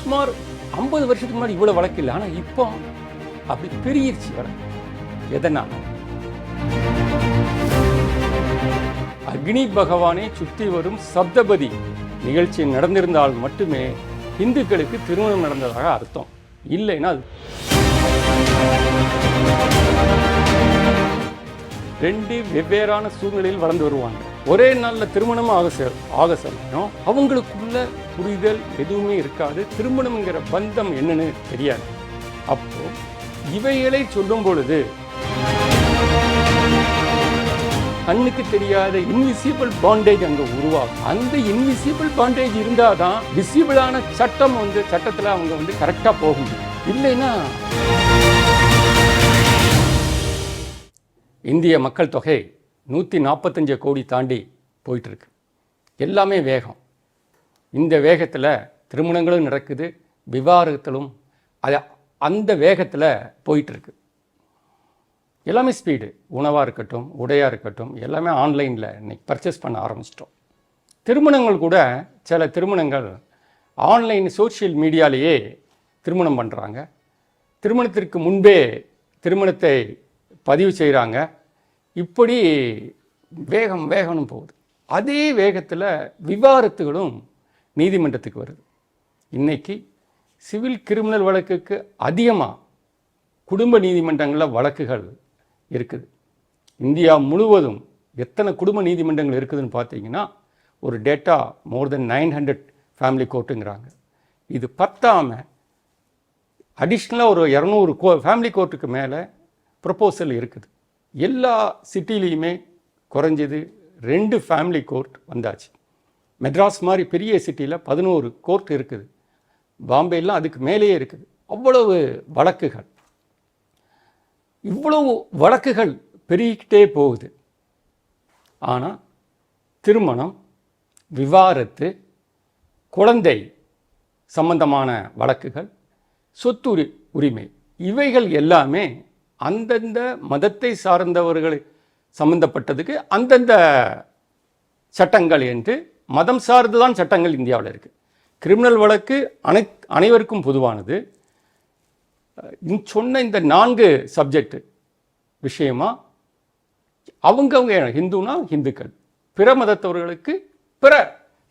சுமார் ஐம்பது வருஷத்துக்கு முன்னாடி இவ்வளோ வழக்கு இல்லை. ஆனால் இப்போ அப்படி பெருகிருச்சு வழக்கு எதனால்? அக்னி பகவானை சுற்றி வரும் சப்தபதி நிகழ்ச்சி நடந்திருந்தால் மட்டுமே இந்துக்களுக்கு திருமணம் நடந்ததாக அர்த்தம். இல்லைன்னா அது ரெண்டு வெவ்வேறான சூழ்நிலையில் வளர்ந்து வருவாங்க. ஒரே நாளில் திருமணம் ஆக சே- ஆக சமயம் அவங்களுக்குள்ள புரிதல் எதுவுமே இருக்காது. திருமணம்ங்கிற பந்தம் என்னன்னு தெரியாது. அப்போ இவைகளை சொல்லும் பொழுது கண்ணுக்கு தெரியாத இன்விசிபிள் பாண்டேஜ் அங்கே உருவாகும். அந்த இன்விசிபிள் பாண்டேஜ் இருந்தால் தான் விசிபிளான சட்டம் வந்து சட்டத்தில் அவங்க வந்து கரெக்டாக போக முடியும். இல்லைன்னா இந்திய மக்கள் தொகை நூற்றி நாற்பத்தஞ்சு கோடி தாண்டி போயிட்டுருக்கு. எல்லாமே வேகம். இந்த வேகத்தில் திருமணங்களும் நடக்குது விவாகரத்திலும் அது அந்த வேகத்தில் போயிட்டுருக்கு. எல்லாமே ஸ்பீடு உணவாக இருக்கட்டும் உடையாக இருக்கட்டும் எல்லாமே ஆன்லைனில் இன்றைக்கி பர்ச்சேஸ் பண்ண ஆரம்பிச்சிட்டோம். திருமணங்கள் கூட சில திருமணங்கள் ஆன்லைன் சோஷியல் மீடியாலேயே திருமணம் பண்ணுறாங்க திருமணத்திற்கு முன்பே திருமணத்தை பதிவு செய்கிறாங்க இப்படி வேகம் வேகனும் போகுது. அதே வேகத்தில் விவாதத்துகளும் நீதிமன்றத்துக்கு வருது. இன்றைக்கி சிவில் கிரிமினல் வழக்குக்கு அதிகமாக குடும்ப நீதிமன்றங்களில் வழக்குகள் இருக்குது. இந்தியா முழுவதும் எத்தனை குடும்ப நீதிமன்றங்கள் இருக்குதுன்னு பார்த்தீங்கன்னா ஒரு data more than nine hundred family கோர்ட்டுங்கிறாங்க. இது பத்தாமல் அடிஷ்னலாக ஒரு இரநூறு கோ ஃபேமிலி கோர்ட்டுக்கு மேலே ப்ரப்போசல் இருக்குது. எல்லா சிட்டிலையுமே குறைஞ்சது ரெண்டு ஃபேமிலி கோர்ட் வந்தாச்சு. மெட்ராஸ் மாதிரி பெரிய சிட்டியில் பதினோரு கோர்ட் இருக்குது. பாம்பேலாம் அதுக்கு மேலேயே இருக்குது. அவ்வளவு வழக்குகள். இவ்வளவு வழக்குகள் பெருகிக்கிட்டே போகுது. ஆனால் திருமணம் விவாரத்து குழந்தை சம்பந்தமான வழக்குகள் சொத்துரி உரிமை இவைகள் எல்லாமே அந்தந்த மதத்தை சார்ந்தவர்கள் சம்பந்தப்பட்டதுக்கு அந்தந்த சட்டங்கள் என்று மதம் சார்ந்து தான் சட்டங்கள் இந்தியாவில் இருக்குது கிரிமினல் வழக்கு அனை அனைவருக்கும் பொதுவானது. சொன்ன இந்த நான்கு சப்ஜெக்ட் விஷயமா அவங்கவுங்க ஹிந்துனா ஹிந்துக்கள் பிற மதத்தவர்களுக்கு பிற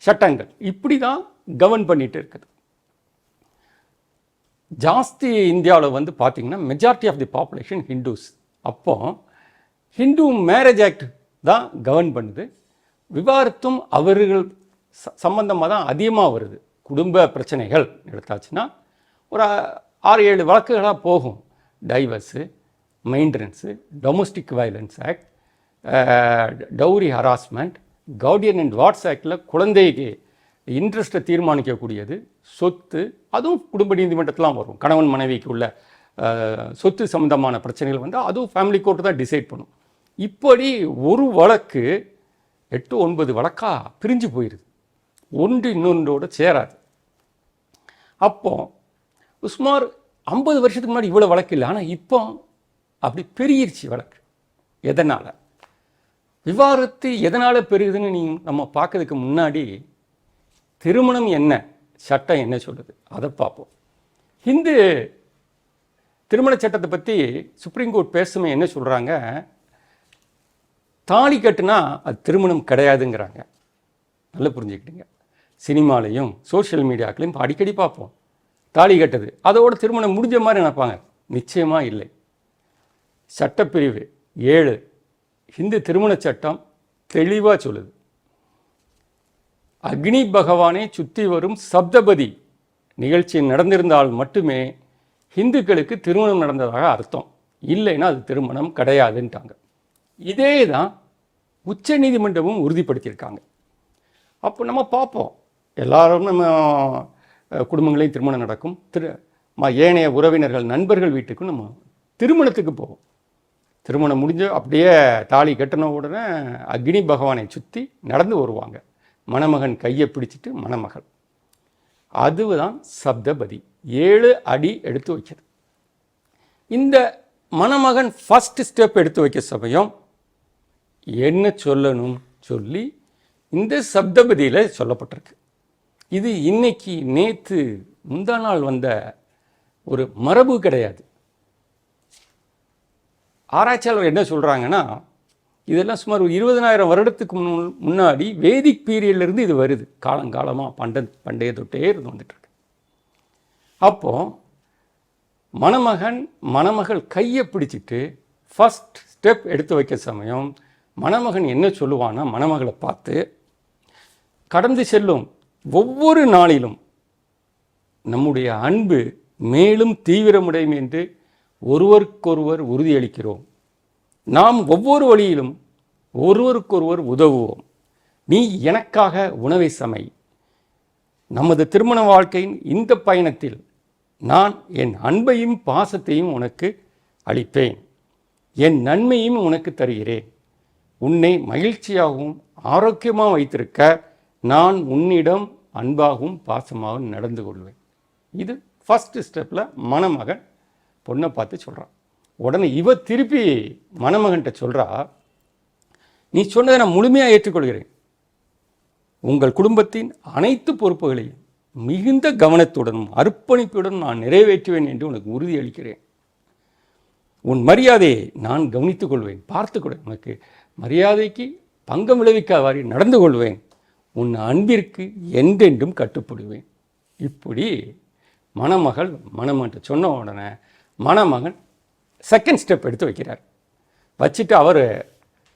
சட்டங்கள். இப்படி தான் கவர்ன் பண்ணிட்டு இருக்குது. ஜாஸ்தி இந்தியாவில் வந்து பார்த்திங்கன்னா majority of the population Hindus அப்போ ஹிந்து மேரேஜ் ஆக்ட் தான் கவர்ன் பண்ணுது. விவாகரத்தும் அவர்கள் ச- சம்பந்தமாக தான் அதிகமாக வருது. குடும்ப பிரச்சனைகள் எடுத்தாச்சுன்னா ஒரு ஆறு ஏழு வழக்குகளாக போகும். Divorce maintenance domestic violence act dowry harassment guardian and wards ஆக்டில் குழந்தைக்கு இன்ட்ரெஸ்ட்டை தீர்மானிக்கக்கூடியது சொத்து அதுவும் குடும்ப நீதிமன்றத்திலாம் வரும். கணவன் மனைவிக்கு உள்ள சொத்து சம்பந்தமான பிரச்சனைகள் வந்து அதுவும் ஃபேமிலி கோர்ட்டு தான் டிசைட் பண்ணும். இப்படி ஒரு வழக்கு எட்டு ஒன்பது வழக்காக பிரிஞ்சு போயிடுது ஒன்று இன்னொன்றோட சேராது. அப்போ சுமார் ஐம்பது வருஷத்துக்கு முன்னாடி இவ்வளோ வழக்கு இல்லை. ஆனால் இப்போ அப்படி பெருகிருச்சு வழக்கு. எதனால்? விவாதத்து எதனால் பெருகுதுன்னு நீ நம்ம பார்க்கறதுக்கு முன்னாடி திருமணம் என்ன? சட்டம் என்ன சொல்லுது? அதை பார்ப்போம். ஹிந்து திருமண சட்டத்தை பற்றி சுப்ரீம் கோர்ட் பேசுமே என்ன சொல்கிறாங்க தாலி கட்டுனா அது திருமணம் கிடையாதுங்கிறாங்க. நல்லா புரிஞ்சுக்கிட்டீங்க. சினிமாலையும் சோஷியல் மீடியாக்களையும் அடிக்கடி பார்ப்போம். தாலி கட்டுது அதோட திருமணம் முடிஞ்ச மாதிரி நினைப்பாங்க. நிச்சயமாக இல்லை. சட்டப்பிரிவு. ஏழு. இந்து திருமண சட்டம் தெளிவாக சொல்லுது. அக்னி பகவானை சுற்றி வரும் சப்தபதி நிகழ்ச்சி நடந்திருந்தால் மட்டுமே ஹிந்துக்களுக்கு திருமணம் நடந்ததாக அர்த்தம். இல்லைன்னா அது திருமணம் கிடையாதுன்ட்டாங்க. இதே தான் உச்ச நீதிமன்றமும் உறுதிப்படுத்தியிருக்காங்க. அப்போ நம்ம பார்ப்போம். எல்லாரும் நம்ம குடும்பங்களையும் திருமணம் நடக்கும். திரு ம- ஏனைய உறவினர்கள் நண்பர்கள் வீட்டுக்கும் நம்ம திருமணத்துக்கு போவோம். திருமணம் முடிஞ்சு அப்படியே தாலி கட்டின உடனே அக்னி பகவானை சுற்றி நடந்து வருவாங்க. மணமகன் கையை பிடிச்சிட்டு மணமகள். அதுதான் சப்தபதி. ஏழு அடி எடுத்து வைக்கிறது. இந்த மணமகன் ஃபஸ்ட் ஸ்டெப் எடுத்து வைக்க சமயம். என்ன சொல்லணும் சொல்லி இந்த சப்தபதியில் சொல்லப்பட்டிருக்கு. இது இன்னைக்கு நேற்று முந்தா நாள் வந்த ஒரு மரபு கிடையாது. ஆராய்ச்சியாளர் என்ன சொல்கிறாங்கன்னா இதெல்லாம் சுமார் ஒரு இருபதனாயிரம் வருடத்துக்கு முன் முன்னாடி வேதிக் பீரியட்லேருந்து இது வருது. காலங்காலமாக பண்ட பண்டைய தொட்டே இருந்து வந்துட்டுருக்கு. அப்போது மணமகன் மணமகள் கையை பிடிச்சிட்டு ஃபஸ்ட் ஸ்டெப் எடுத்து வைக்க சமயம் மணமகன் என்ன சொல்லுவான்னா மணமகளை பார்த்து கடந்து செல்லும் ஒவ்வொரு நாளிலும் நம்முடைய அன்பு மேலும் தீவிரமுடையும் என்று ஒருவருக்கொருவர் உறுதியளிக்கிறோம். நாம் ஒவ்வொரு வழியிலும் ஒருவருக்கொருவர் உதவுவோம். நீ எனக்காக உணவை சமை. நமது திருமண வாழ்க்கையின் இந்த பயணத்தில் நான் என் அன்பையும் பாசத்தையும் உனக்கு அளிப்பேன். என் நன்மையும் உனக்கு தருகிறேன். உன்னை மகிழ்ச்சியாகவும் ஆரோக்கியமாக வைத்திருக்க நான் உன்னிடம் அன்பாகவும் பாசமாகவும் நடந்து கொள்வேன். இது ஃபஸ்ட்டு ஸ்டெப்பில் மணமகன் பொண்ணை பார்த்து சொல்கிறான் உடனே இவ திருப்பி மணமகன்கிட்ட சொல்கிறா நீ சொன்னதை நான் முழுமையாக ஏற்றுக்கொள்கிறேன். உங்கள் குடும்பத்தின் அனைத்து பொறுப்புகளையும் மிகுந்த கவனத்துடனும் அர்ப்பணிப்புடனும் நான் நிறைவேற்றுவேன் என்று உனக்கு உறுதியளிக்கிறேன் உன் மரியாதையை நான் கவனித்துக் கொள்வேன். பார்த்துக்கொள்வேன் உனக்கு மரியாதைக்கு பங்கம் விளைவிக்காவாரி நடந்து கொள்வேன். உன் அன்பிற்கு என்றென்றும் கட்டுப்படுவேன். இப்படி மணமகள் மணமன்ட்டு சொன்ன உடனே மணமகன் செகண்ட் ஸ்டெப் எடுத்து வைக்கிறார். வச்சுட்டு அவர்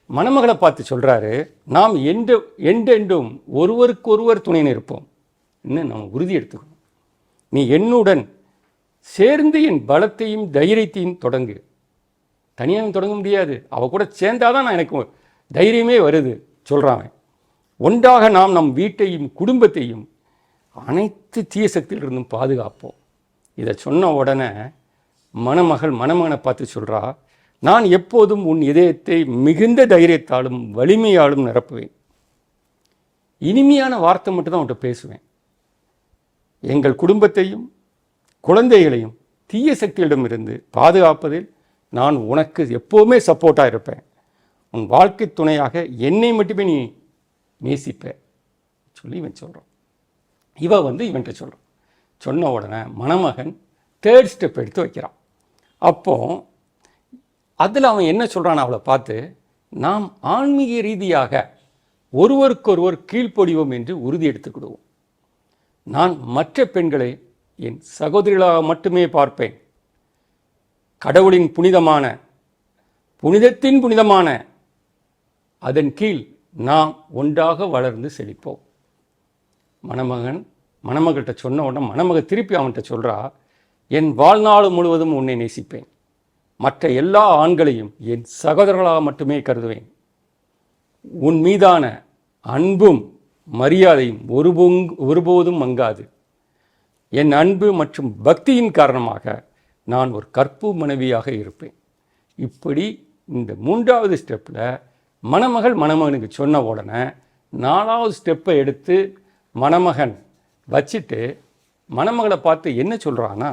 மணமகளை பார்த்து சொல்கிறாரு நாம் எண்டு எண்டெண்டும் ஒருவருக்கொருவர் துணை நிற்போம் இன்னும் நம்ம உறுதி எடுத்துக்கணும். நீ என்னுடன் சேர்ந்து என் பலத்தையும் தைரியத்தையும் தொடங்கு. தனியாக தொடங்க முடியாது. அவள் கூட சேர்ந்தாதான் நான் எனக்கு தைரியமே வருது சொல்கிறான் ஒன்றாக நாம் நம் வீட்டையும் குடும்பத்தையும் அனைத்து தீய சக்தியிலிருந்தும் பாதுகாப்போம். இதை சொன்ன உடனே மணமகள் மணமகனை பார்த்து சொல்கிறா நான் எப்போதும் உன் இதயத்தை மிகுந்த தைரியத்தாலும் வலிமையாலும் நிரப்புவேன். இனிமையான வார்த்தை மட்டும்தான் அவன்கிட்ட பேசுவேன். எங்கள் குடும்பத்தையும் குழந்தைகளையும் தீய சக்திகளிடமிருந்து பாதுகாப்பதில் நான் உனக்கு எப்போவுமே சப்போர்ட்டாக இருப்பேன். உன் வாழ்க்கை துணையாக என்னை மட்டுமே நீ நேசிப்ப. சொல்லி இவன் சொல்கிறான் இவன் வந்து இவன்கிட்ட சொல்கிறான் சொன்ன உடனே மணமகன் தேர்ட் ஸ்டெப் எடுத்து வைக்கிறான். அப்போ அதில் அவன் என்ன சொல்கிறான் அவளை பார்த்து நாம் ஆன்மீக ரீதியாக ஒருவருக்கொருவர் கீழ்ப்படிவோம் என்று உறுதி எடுத்துக்கிடுவோம். நான் மற்ற பெண்களை என் சகோதரிகளாக மட்டுமே பார்ப்பேன். கடவுளின் புனிதமான புனிதத்தின் புனிதமான அதன் கீழ் நாம் ஒன்றாக வளர்ந்து செழிப்போம். மணமகன் மணமகள்கிட்ட சொன்ன உடனே மணமக திருப்பி அவன்கிட்ட சொல்கிறா என் வாழ்நாள் முழுவதும் உன்னை நேசிப்பேன். மற்ற எல்லா ஆண்களையும் என் சகோதரர்களாக மட்டுமே கருதுவேன். உன் மீதான அன்பும் மரியாதையும் ஒருபொங் ஒருபோதும் மங்காது. என் அன்பு மற்றும் பக்தியின் காரணமாக நான் ஒரு கற்பு மனைவியாக இருப்பேன். இப்படி இந்த மூன்றாவது ஸ்டெப்பில் மணமகள் மணமகனுக்கு சொன்ன உடனே நாலாவது ஸ்டெப்பை எடுத்து மணமகன் வச்சுட்டு மணமகளை பார்த்து என்ன சொல்கிறான்னா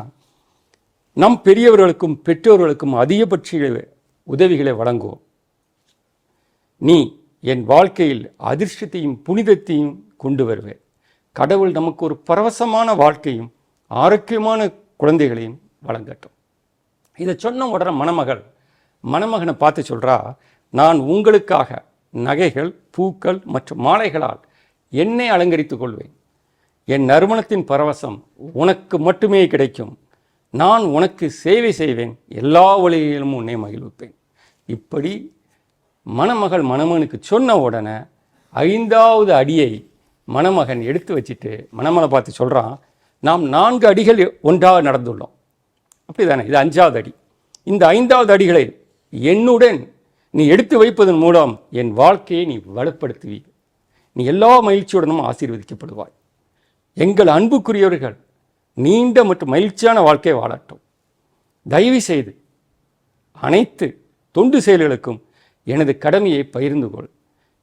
நம் பெரியவர்களுக்கும் பெற்றோர்களுக்கும் அதிகபட்ச உதவிகளை வழங்குவோம். நீ என் வாழ்க்கையில் அதிர்ஷ்டத்தையும் புனிதத்தையும் கொண்டு வருவே கடவுள் நமக்கு ஒரு பரவசமான வாழ்க்கையும் ஆரோக்கியமான குழந்தைகளையும் வழங்கட்டும். இதை சொன்ன உடனே மணமகள் மணமகனை பார்த்து சொல்கிறா நான் உங்களுக்காக நகைகள் பூக்கள் மற்றும் மாலைகளால் என்னை அலங்கரித்துக் கொள்வேன். என் நறுமணத்தின் பரவசம் உனக்கு மட்டுமே கிடைக்கும். நான் உனக்கு சேவை செய்வேன். எல்லா வழிகளிலும் உன்னை மகிழ்விப்பேன். இப்படி மணமகள் மணமகனுக்கு சொன்ன உடனே ஐந்தாவது அடியை மணமகன் எடுத்து வச்சுட்டு மணமனை பார்த்து சொல்கிறான் நாம் நான்கு அடிகள் ஒன்றாக நடந்துள்ளோம். அப்படிதானே? இது அஞ்சாவது அடி. இந்த ஐந்தாவது அடிகளை என்னுடன் நீ எடுத்து வைப்பதன் மூலம் என் வாழ்க்கையை நீ வலுப்படுத்துவீர். நீ எல்லா மகிழ்ச்சியுடனும் ஆசீர்வதிக்கப்படுவாய். எங்கள் அன்புக்குரியவர்கள் நீண்ட மற்றும் மகிழ்ச்சியான வாழ்க்கையை வாழட்டும். தயவு செய்து அனைத்து தொண்டு செயல்களுக்கும் எனது கடமையை பகிர்ந்து கொள்.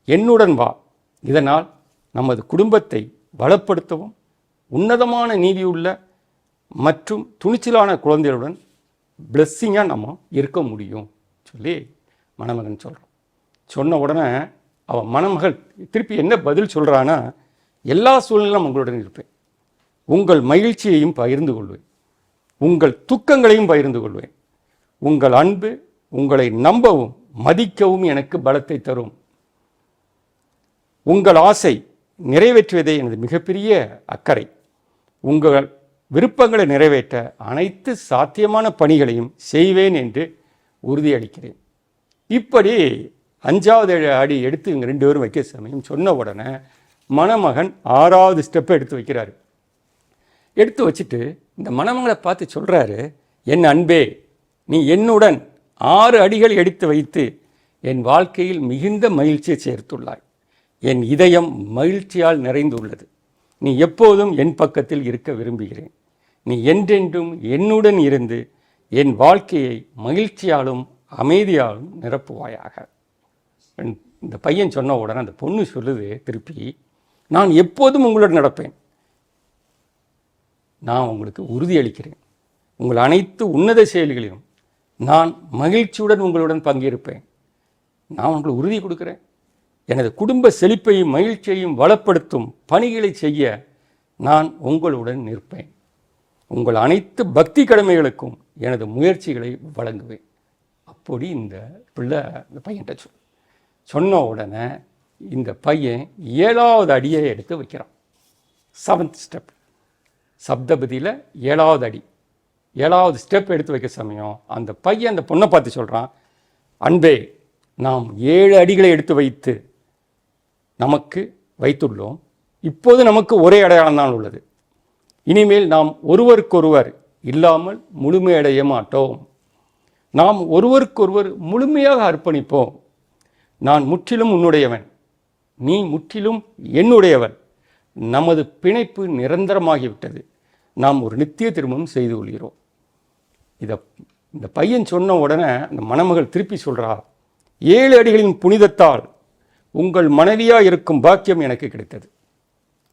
என்னுடன் வா. இதனால் நமது குடும்பத்தை வளப்படுத்தவும் உன்னதமான நீதியுள்ள மற்றும் துணிச்சலான குழந்தைகளுடன் பிளஸ்ஸிங்காக நம்ம இருக்க முடியும் சொல்லி மணமகன் சொல்கிறான் சொன்ன உடனே அவன் மணமகள் திருப்பி என்ன பதில் சொல்கிறான்னா எல்லா சூழ்நிலையும் உங்களுடன் இருப்பேன். உங்கள் மகிழ்ச்சியையும் பகிர்ந்து கொள்வேன். உங்கள் துக்கங்களையும் பகிர்ந்து கொள்வேன். உங்கள் அன்பு உங்களை நம்பவும் மதிக்கவும் எனக்கு பலத்தை தரும். உங்கள் ஆசை நிறைவேற்றுவதே எனது மிகப்பெரிய அக்கறை. உங்கள் விருப்பங்களை நிறைவேற்ற அனைத்து சாத்தியமான பணிகளையும் செய்வேன் என்று உறுதியளிக்கிறேன். இப்படி அஞ்சாவது அடி எடுத்து இவங்க ரெண்டு பேரும் வைக்க சமயம் சொன்ன உடனே மணமகன் ஆறாவது ஸ்டெப்பை எடுத்து வைக்கிறாரு. எடுத்து வச்சுட்டு இந்த மணமகளை பார்த்து சொல்கிறாரு என் அன்பே நீ என்னுடன் ஆறு அடிகள் எடுத்து வைத்து என் வாழ்க்கையில் மிகுந்த மகிழ்ச்சியை சேர்த்துள்ளாய். என் இதயம் மகிழ்ச்சியால் நிறைந்துள்ளது. நீ எப்போதும் என் பக்கத்தில் இருக்க விரும்புகிறேன். நீ என்றென்றும் என்னுடன் இருந்து என் வாழ்க்கையை மகிழ்ச்சியாலும் அமைதியாலும் நிரப்புவாயாக. இந்த பையன் சொன்ன உடனே அந்த பொண்ணு சொல்லுது திருப்பி நான் எப்போதும் உங்களுடன் நடப்பேன். நான் உங்களுக்கு உறுதியளிக்கிறேன். உங்கள் அனைத்து உன்னத செயல்களிலும் நான் மகிழ்ச்சியுடன் உங்களுடன் பங்கேற்பேன். நான் உங்களுக்கு உறுதி கொடுக்குறேன். எனது குடும்ப செழிப்பையும் மகிழ்ச்சியையும் வளப்படுத்தும் பணிகளை செய்ய நான் உங்களுடன் நிற்பேன். உங்கள் அனைத்து பக்தி கடமைகளுக்கும் எனது முயற்சிகளை வழங்குவேன். அப்படி இந்த பிள்ளை இந்த பையன்கிட்ட சொல். சொன்ன உடனே இந்த பையன் ஏழாவது அடியை எடுத்து வைக்கிறான். செவன்த் ஸ்டெப் சப்தபதியில் ஏழாவது அடி ஏழாவது ஸ்டெப் எடுத்து வைக்க சமயம் அந்த பையன் அந்த பொண்ணை பார்த்து சொல்கிறான் அன்பே நாம் ஏழு அடிகளை எடுத்து வைத்து நமக்கு வைத்துள்ளோம். இப்போது நமக்கு ஒரே அடையாளம் தான் உள்ளது. இனிமேல் நாம் ஒருவருக்கொருவர் இல்லாமல் முழுமையடைய மாட்டோம். நாம் ஒருவருக்கொருவர் முழுமையாக அர்ப்பணிப்போம். நான் முற்றிலும் உன்னுடையவன். நீ முற்றிலும் என்னுடையவன். நமது பிணைப்பு நிரந்தரமாகிவிட்டது. நாம் ஒரு நித்திய திருமணம் செய்து கொள்கிறோம். இதை இந்த பையன் சொன்ன உடனே அந்த மணமகள் திருப்பி சொல்கிறா ஏழு அடிகளின் புனிதத்தால் உங்கள் மனைவியாக இருக்கும் பாக்கியம் எனக்கு கிடைத்தது.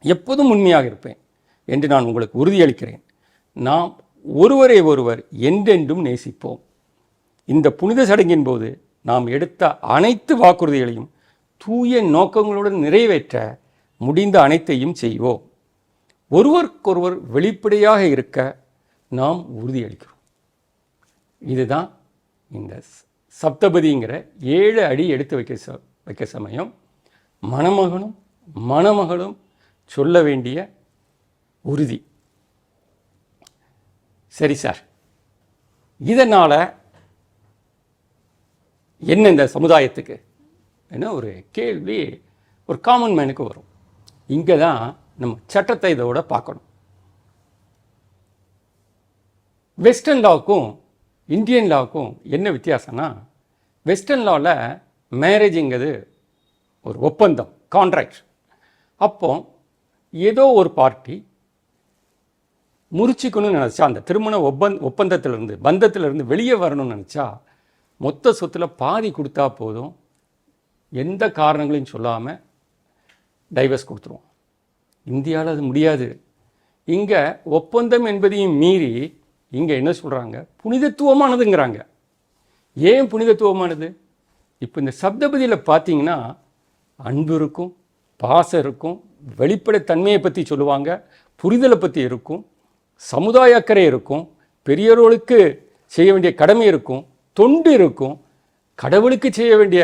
எப்போதும் உண்மையாக இருப்பேன் என்று நான் உங்களுக்கு உறுதியளிக்கிறேன். நாம் ஒருவரை ஒருவர் என்றென்றும் நேசிப்போம். இந்த புனித சடங்கின் போது நாம் எடுத்த அனைத்து வாக்குறுதிகளையும் தூய நோக்கங்களுடன் நிறைவேற்ற முடிந்த அனைத்தையும் செய்வோம். ஒருவருக்கொருவர் வெளிப்படையாக இருக்க நாம் உறுதியளிக்கிறோம். இதுதான் இந்த சப்தபதிங்கிற ஏழு அடி எடுத்து வைக்க ச வைக்க சமயம். மணமகனும் மணமகளும் சொல்ல வேண்டிய உறுதி. சரி சார். இதனால் என்ன இந்த சமுதாயத்துக்கு? என்ன ஒரு கேள்வி ஒரு காமன் மேனுக்கு வரும். இங்கே தான் நம்ம சட்டத்தை இதோட பார்க்கணும். வெஸ்டர்ன் லாவுக்கும் இந்தியன் லாவுக்கும் என்ன வித்தியாசம்னா வெஸ்டர்ன் லாவில் மேரேஜுங்கிறது ஒரு ஒப்பந்தம் கான்ட்ராக்ட் அப்போ ஏதோ ஒரு பார்ட்டி முறிச்சிக்கணும்னு நினச்சா அந்த திருமண ஒப்பந்த ஒப்பந்தத்திலிருந்து பந்தத்திலிருந்து வெளியே வரணும்னு நினச்சா மொத்த சொத்தில் பாதி கொடுத்தா போதும். எந்த காரணங்களையும் சொல்லாமல் டைவர்ஸ் கொடுத்துருவோம். இந்தியாவில் அது முடியாது. இங்கே ஒப்பந்தம் என்பதையும் மீறி இங்கே என்ன சொல்கிறாங்க புனிதத்துவமானதுங்கிறாங்க. ஏன் புனிதத்துவமானது? இப்போ இந்த சப்தபதியில் பார்த்தீங்கன்னா அன்பு இருக்கும் பாசம் இருக்கும் வெளிப்படைத்தன்மையை பற்றி சொல்லுவாங்க புரிதலை பற்றி இருக்கும் சமுதாய அக்கறை இருக்கும் பெரியவர்களுக்கு செய்ய வேண்டிய கடமை இருக்கும் தொண்டு இருக்கும் கடவுளுக்கு செய்ய வேண்டிய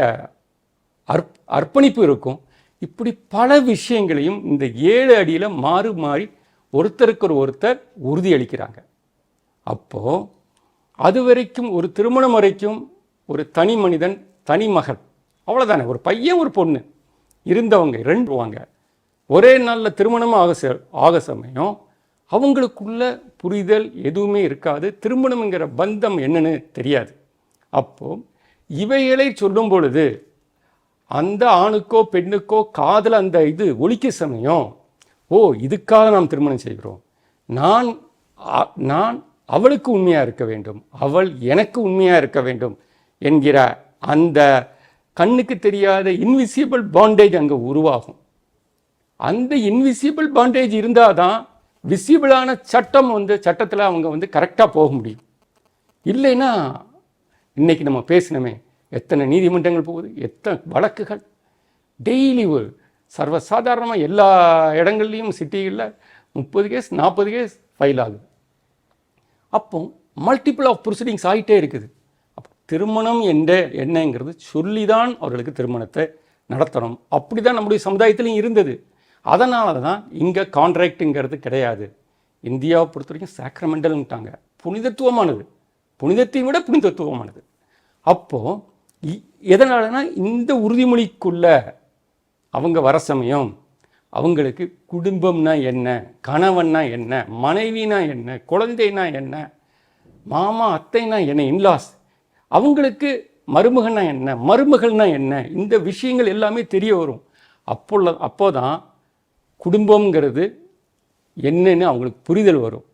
அர்ப் அர்ப்பணிப்பு இருக்கும் இப்படி பல விஷயங்களையும் இந்த ஏழு அடியில் மாறி மாறி ஒருத்தருக்கு ஒரு ஒருத்தர் உறுதியளிக்கிறாங்க அப்போது அது வரைக்கும் ஒரு திருமணம் வரைக்கும் ஒரு தனி மனிதன் தனி மகள் அவ்வளோதானே ஒரு பையன் ஒரு பொண்ணு இருந்தவங்க ரெண்டுவாங்க ஒரே நாளில் திருமணம் ஆக ச ஆக சமயம் அவங்களுக்குள்ள புரிதல் எதுவுமே இருக்காது. திருமணம்ங்கிற பந்தம் என்னன்னு தெரியாது. அப்போது இவைகளை சொல்லும் பொழுது அந்த ஆணுக்கோ பெண்ணுக்கோ காதல் அந்த இது ஒழிக்க சமயம். ஓ இதுக்காக நாம் திருமணம் செய்கிறோம். நான் நான் அவளுக்கு உண்மையாக இருக்க வேண்டும். அவள் எனக்கு உண்மையாக இருக்க வேண்டும் என்கிற அந்த கண்ணுக்கு தெரியாத இன்விசிபிள் பாண்டேஜ் அங்கே உருவாகும். அந்த இன்விசிபிள் பாண்டேஜ் இருந்தால் தான் விசிபிளான சட்டம் வந்து சட்டத்தில் அவங்க வந்து கரெக்டாக போக முடியும். இல்லைன்னா இன்றைக்கி நம்ம பேசினோமே எத்தனை நீதிமன்றங்கள் போகுது எத்தனை வழக்குகள். டெய்லி ஒரு சர்வசாதாரணமாக எல்லா இடங்கள்லையும் சிட்டிகளில் முப்பது கேஸ் நாற்பது கேஸ் ஃபைல் ஆகுது. அப்போ மல்டிபிள் ஆஃப் ப்ரொசீடிங்ஸ் ஆகிட்டே இருக்குது. அப்போ திருமணம் என்ற என்னங்கிறது சொல்லி தான் அவர்களுக்கு திருமணத்தை நடத்தணும். அப்படி தான் நம்முடைய சமுதாயத்திலையும் இருந்தது. அதனால தான் இங்கே கான்ட்ராக்டுங்கிறது கிடையாது. இந்தியாவை பொறுத்த வரைக்கும் சாக்ரமெண்டல்ட்டாங்க புனிதத்துவமானது. புனிதத்தையும் விட புனிதத்துவமானது. அப்போது எதனாலனா இந்த உறுதிமொழிக்குள்ள அவங்க வர சமயம் அவங்களுக்கு குடும்பம்னா என்ன கணவன்னா என்ன மனைவினா என்ன குழந்தைனா என்ன மாமா அத்தைனா என்ன இன்லாஸ் அவங்களுக்கு மருமகனா என்ன மருமகள்னா என்ன இந்த விஷயங்கள் எல்லாமே தெரிய வரும். அப்போ அப்போதான் குடும்பம்ங்கிறது என்னன்னு அவங்களுக்கு புரிதல் வரும்.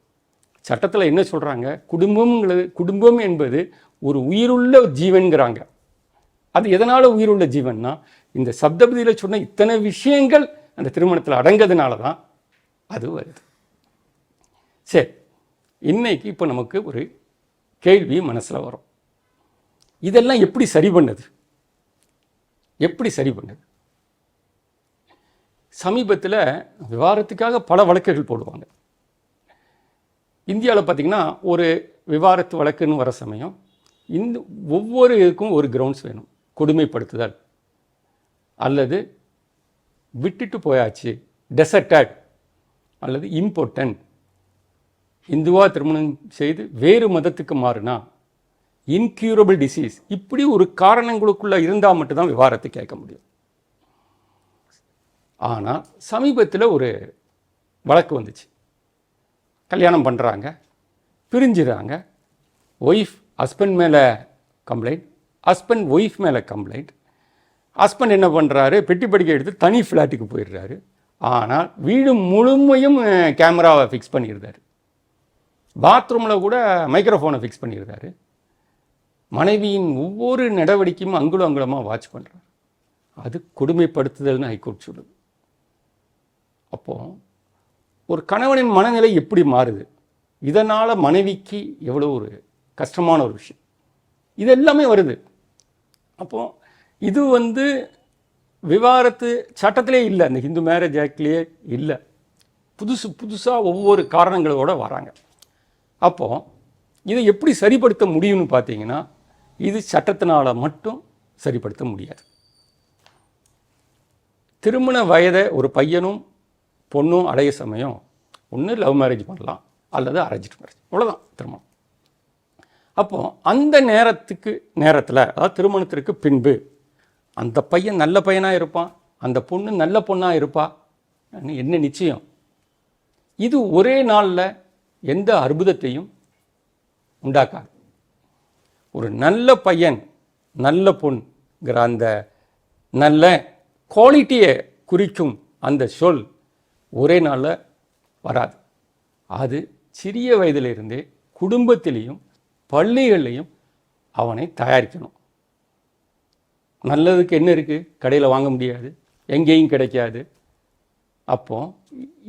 சட்டத்தில் என்ன சொல்கிறாங்க குடும்பம்ங்கிறது குடும்பம் என்பது ஒரு உயிருள்ள ஜீவன்கிறாங்க. அது எதனால் உயிருள்ள ஜீவன்னா இந்த சப்தபதியில் சொன்ன இத்தனை விஷயங்கள் அந்த திருமணத்தில் அடங்கிறதுனால தான் அது வருது. சரி இன்னைக்கு இப்போ நமக்கு ஒரு கேள்வி மனசில் வரும். இதெல்லாம் எப்படி சரி பண்ணது? எப்படி சரி பண்ணது? சமீபத்தில் விவாரத்துக்காக பல வழக்குகள் போடுவாங்க. இந்தியாவில் பார்த்திங்கன்னா ஒரு விவாரத்து வழக்குன்னு வர சமயம் இந்த ஒவ்வொரு இதுக்கும் ஒரு கிரவுண்ட்ஸ் வேணும். கொடுமைப்படுத்துதல். அல்லது விட்டுட்டு போயாச்சு டெசர்டட் அல்லது இம்பார்ட்டன்ட் இந்துவா திருமணம் செய்து வேறு மதத்துக்கு மாறினா இன்க்யூரபிள் டிசீஸ் இப்படி ஒரு காரணங்களுக்குள்ளே இருந்தால் மட்டும்தான் விவகாரத்தை கேட்க முடியும். ஆனால் சமீபத்தில் ஒரு வழக்கு வந்துச்சு. கல்யாணம் பண்ணுறாங்க பிரிஞ்சுறாங்க ஒய்ஃப் ஹஸ்பண்ட் மேலே கம்ப்ளைண்ட் ஹஸ்பண்ட் ஒய்ஃப் மேலே கம்ப்ளைண்ட் ஹஸ்பண்ட் என்ன பண்ணுறாரு பெட்டி படிக்க எடுத்து தனி ஃப்ளாட்டுக்கு போயிடுறாரு. ஆனால் வீடு முழுமையும் கேமராவை ஃபிக்ஸ் பண்ணியிருந்தார் பாத்ரூமில் கூட மைக்ரோஃபோனை ஃபிக்ஸ் பண்ணியிருந்தாரு மனைவியின் ஒவ்வொரு நடவடிக்கையும் அங்குலம் அங்குலமாக வாட்ச் பண்ணுறாரு அது கொடுமைப்படுத்துதல்னு ஹைகோர்ட் சொல்லுது. அப்போது ஒரு கணவனின் மனநிலை எப்படி மாறுது? இதனால் மனைவிக்கு எவ்வளோ ஒரு கஷ்டமான ஒரு விஷயம். இது எல்லாமே வருது. அப்போது இது வந்து விவாகரத்து சட்டத்திலே இல்லை. அந்த ஹிந்து மேரேஜ் ஆக்ட்லேயே இல்லை. புதுசு புதுசாக ஒவ்வொரு காரணங்களோட வராங்க. அப்போது இதை எப்படி சரிப்படுத்த முடியும்னு பார்த்தீங்கன்னா இது சட்டத்தினால் மட்டும் சரிப்படுத்த முடியாது. திருமண வயதை ஒரு பையனும் பொண்ணும் அடைய சமயம் ஒன்று லவ் மேரேஜ் பண்ணலாம் அல்லது அரேஞ்ச் மேரேஜ் அவ்வளோதான் திருமணம். அப்போ அந்த நேரத்துக்கு நேரத்தில் அதாவது திருமணத்திற்கு பின்பு அந்த பையன் நல்ல பையனாக இருப்பான் அந்த பொண்ணு நல்ல பொண்ணாக இருப்பா என்ன நிச்சயம்? இது ஒரே நாளில் எந்த அற்புதத்தையும் உண்டாக்காது. ஒரு நல்ல பையன் நல்ல பொண்ணுங்கிற அந்த நல்ல குவாலிட்டியை குறிக்கும் அந்த சொல் ஒரே நாளில் வராது. அது சிறிய வயதிலிருந்தே குடும்பத்திலையும் பள்ளிகள்லையும் அவனை தயாரிக்கணும். நல்லதுக்கு என்ன இருக்குது கடையில் வாங்க முடியாது. எங்கேயும் கிடைக்காது. அப்போ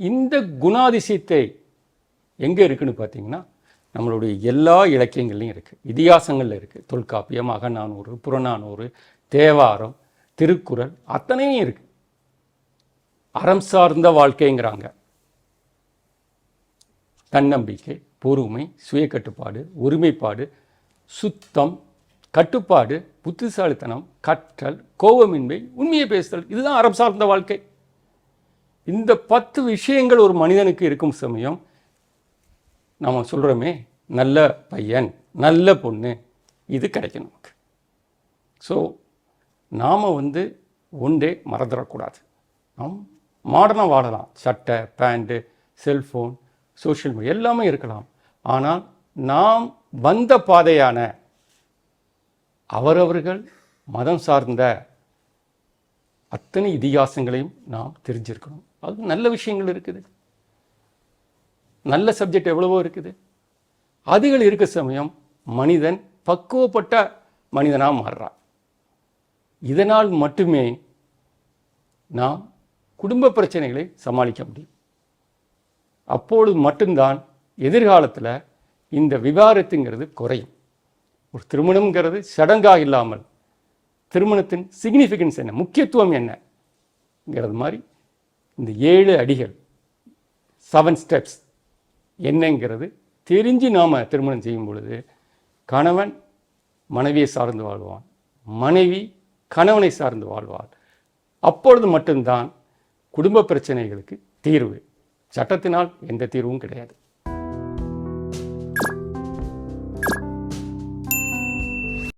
இந்த குணாதிசயத்தை எங்கே இருக்குன்னு பார்த்தீங்கன்னா நம்மளுடைய எல்லா இலக்கியங்கள்லையும் இருக்குது இதிகாசங்களில் இருக்குது தொல்காப்பியம் அகநானூறு புறநானூறு தேவாரம் திருக்குறள் அத்தனையும் இருக்குது அறம் சார்ந்த வாழ்க்கைங்கிறாங்க. தன்னம்பிக்கை பொறுமை சுய கட்டுப்பாடு ஒருமைப்பாடு சுத்தம் கட்டுப்பாடு புத்திசாலித்தனம் கற்றல் கோபமின்மை உண்மையை பேசுதல் இதுதான் அறம் சார்ந்த வாழ்க்கை. இந்த பத்து விஷயங்கள் ஒரு மனிதனுக்கு இருக்கும் சமயம் நாம் சொல்கிறோமே நல்ல பையன் நல்ல பொண்ணு இது கிடைக்கும் நமக்கு. ஸோ நாம் வந்து ஒன்றே மறந்துடக்கூடாது. நாம் மாடர்னாக வாழலாம். சட்டை பேண்ட்டு செல்ஃபோன் சோஷியல் மீடியா எல்லாமே இருக்கலாம். ஆனால் நாம் வந்த பாதையான அவரவர்கள் மதம் சார்ந்த அத்தனை இதிகாசங்களையும் நாம் தெரிஞ்சிருக்கணும். அது நல்ல விஷயங்கள் இருக்குது. நல்ல சப்ஜெக்ட் எவ்வளவோ இருக்குது. அதுகள் இருக்க சமயம் மனிதன் பக்குவப்பட்ட மனிதனாக மாறுறான். இதனால் மட்டுமே நாம் குடும்ப பிரச்சனைகளை சமாளிக்க முடியும். அப்பொழுது மட்டும்தான் எதிர்காலத்தில் இந்த விவாரத்துங்கிறது குறையும். ஒரு திருமணம்ங்கிறது சடங்காக இல்லாமல் திருமணத்தின் சிக்னிஃபிகன்ஸ் என்ன முக்கியத்துவம் என்னங்கிறது மாதிரி இந்த ஏழு அடிகள் செவன் ஸ்டெப்ஸ் என்னங்கிறது தெரிஞ்சு நாம் திருமணம் செய்யும் பொழுது கணவன் மனைவியை சார்ந்து வாழ்வான் மனைவி கணவனை சார்ந்து வாழ்வாள். அப்பொழுது மட்டும்தான் குடும்ப பிரச்சனைகளுக்கு தீர்வு. சட்டத்தினால் எந்த தீர்வும் கிடையாது.